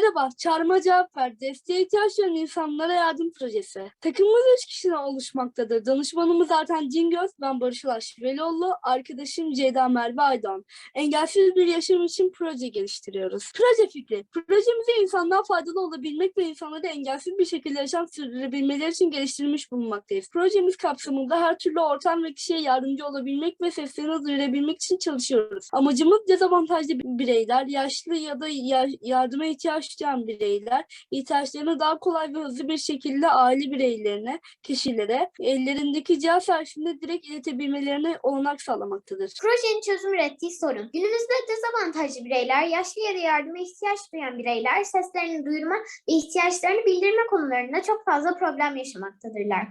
Merhaba, Çağrıma Cevap Ver. Desteğe ihtiyaç duyan insanlara yardım projesi. Takımımız 3 kişiden oluşmaktadır. Danışmanımız Erten Cingöz, ben Barış Ulaş arkadaşım Ceyda Merve Aydoğan. Engelsiz bir yaşam için proje geliştiriyoruz. Proje fikri. Projemizi insanlığa faydalı olabilmek ve insanları engelsiz bir şekilde yaşam sürdürebilmeleri için geliştirilmiş bulunmaktayız. Projemiz kapsamında her türlü ortam ve kişiye yardımcı olabilmek ve seslerini duyurabilmek için çalışıyoruz. Amacımız dezavantajlı bireyler, yaşlı ya da ya- yardıma ihtiyaç duyan bireyler, ihtiyaçlarını daha kolay ve hızlı bir şekilde aile bireylerine, kişilere, ellerindeki cihaz sayesinde direkt iletebilmelerine olanak sağlamaktadır. Projenin çözüm ürettiği sorun. Günümüzde dezavantajlı bireyler, yaşlı ya yardıma ihtiyaç duyan bireyler seslerini duyurma ve ihtiyaçlarını bildirme konularında çok fazla problem yaşamaktadırlar.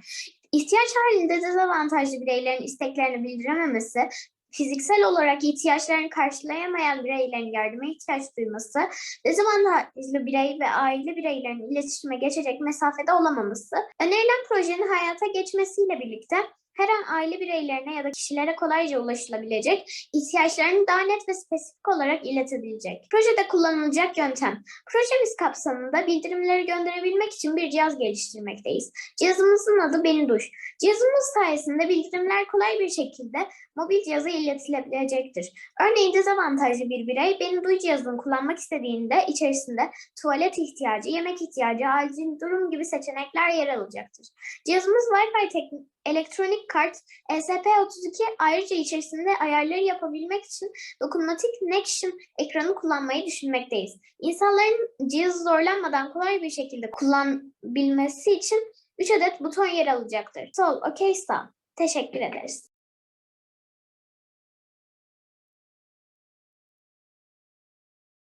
İhtiyaç halinde dezavantajlı bireylerin isteklerini bildirememesi, fiziksel olarak ihtiyaçlarını karşılayamayan bireylerin yardıma ihtiyaç duyması, dezavantajlı birey ve aile bireylerin iletişime geçecek mesafede olamaması, önerilen projenin hayata geçmesiyle birlikte her an aile bireylerine ya da kişilere kolayca ulaşılabilecek, ihtiyaçlarını daha net ve spesifik olarak iletebilecek. Projede kullanılacak yöntem. Projemiz kapsamında bildirimleri gönderebilmek için bir cihaz geliştirmekteyiz. Cihazımızın adı Beni Duş. Cihazımız sayesinde bildirimler kolay bir şekilde mobil cihaza iletilebilecektir. Örneğin dezavantajlı bir birey Beni Duy cihazını kullanmak istediğinde içerisinde tuvalet ihtiyacı, yemek ihtiyacı, acil durum gibi seçenekler yer alacaktır. Cihazımız Wi-Fi teknik elektronik kart ESP32 ayrıca içerisinde ayarları yapabilmek için dokunmatik Connection ekranı kullanmayı düşünmekteyiz. İnsanların cihazı zorlanmadan kolay bir şekilde kullanabilmesi için 3 adet buton yer alacaktır. Sol, OK, sağ. Teşekkür ederiz.